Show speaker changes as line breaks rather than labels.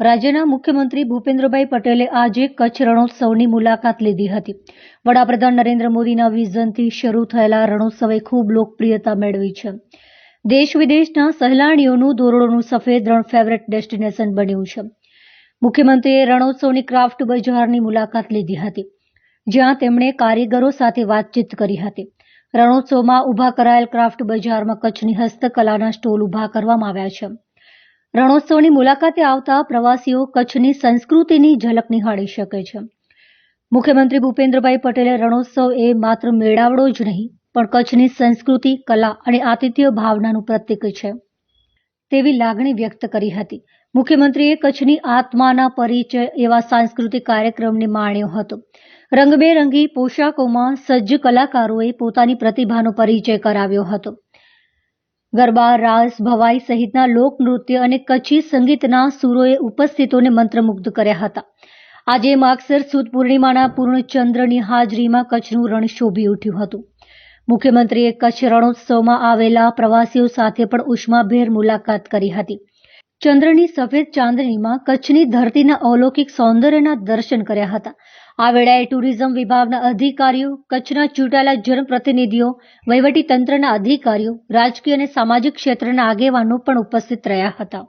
રાજ્યના મુખ્યમંત્રી ભૂપેન્દ્રભાઈ પટેલે આજે કચ્છ રણોત્સવની મુલાકાત લીધી હતી. વડાપ્રધાન નરેન્દ્ર મોદીના વિઝનથી શરૂ થયેલા રણોત્સવે ખૂબ લોકપ્રિયતા મેળવી છે. દેશ વિદેશના સહેલાણીઓનું ધોરડોનું સફેદ રણ ફેવરેટ ડેસ્ટિનેશન બન્યું છે. મુખ્યમંત્રીએ રણોત્સવની ક્રાફ્ટ બજારની મુલાકાત લીધી હતી, જ્યાં તેમણે કારીગરો સાથે વાતચીત કરી હતી. રણોત્સવમાં ઊભા કરાયેલ ક્રાફ્ટ બજારમાં કચ્છની હસ્તકલાના સ્ટોલ ઊભા કરવામાં આવ્યા છે. રણોત્સવની મુલાકાતે આવતા પ્રવાસીઓ કચ્છની સંસ્કૃતિની ઝલક નિહાળી શકે છે. મુખ્યમંત્રી ભૂપેન્દ્રભાઈ પટેલે રણોત્સવ એ માત્ર મેળાવડો જ નહીં, પણ કચ્છની સંસ્કૃતિ, કલા અને આતિથ્ય ભાવનાનું પ્રતીક છે. તેવી લાગણી વ્યક્ત કરી હતી. મુખ્યમંત્રીએ કચ્છની આત્માના પરિચય એવા સાંસ્કૃતિક કાર્યક્રમને માણ્યો હતો. રંગબેરંગી પોશાકોમાં સજ્જ કલાકારોએ પોતાની પ્રતિભાનો પરિચય કરાવ્યો હતો. ગરબા, રાસ, ભવાઈ સહિતના લોકનૃત્ય અને કચ્છી સંગીતના સુરોએ ઉપસ્થિતોને મંત્રમુગ્ધ કર્યા હતા. આજે માગસર સુદ પૂર્ણિમાના પૂર્ણ ચંદ્રની હાજરીમાં કચ્છનું રણ શોભી ઉઠ્યું હતું. મુખ્યમંત્રીએ કચ્છ રણોત્સવમાં આવેલા પ્રવાસીઓ સાથે પણ ઉષ્માભેર મુલાકાત કરી હતી. ચંદ્રની સફેદ ચાંદનીમાં કચ્છની ધરતીના અલૌકિક સૌંદર્યના દર્શન કર્યા હતા. આ વેળાએ ટુરિઝમ વિભાગના અધિકારીઓ, કચ્છના ચૂંટાયેલા જનપ્રતિનિધિઓ વહીવટી તંત્રના અધિકારીઓ, રાજકીય અને સામાજિક ક્ષેત્રના આગેવાનો પણ ઉપસ્થિત રહ્યા હતા.